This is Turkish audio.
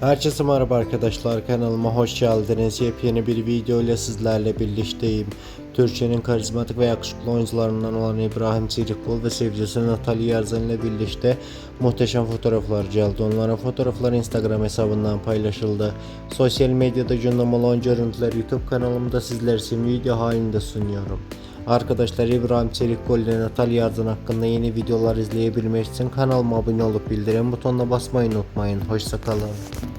Herkese merhaba arkadaşlar kanalıma hoş geldiniz. Yepyeni bir video ile sizlerle birlikteyim. Türkiye'nin karizmatik ve yakışıklı oyuncularından olan İbrahim Çelikbol ve sevgilisi Natalya Yarzan ile birlikte muhteşem fotoğraflar geldi. Onların fotoğrafları Instagram hesabından paylaşıldı. Sosyal medyada gündem olan görüntüler YouTube kanalımda sizler için video halinde sunuyorum. Arkadaşlar İbrahim Çelikbol ile Natalya Yarzan hakkında yeni videolar izleyebilmek için kanalıma abone olup bildirim butonuna basmayı unutmayın. Hoşçakalın.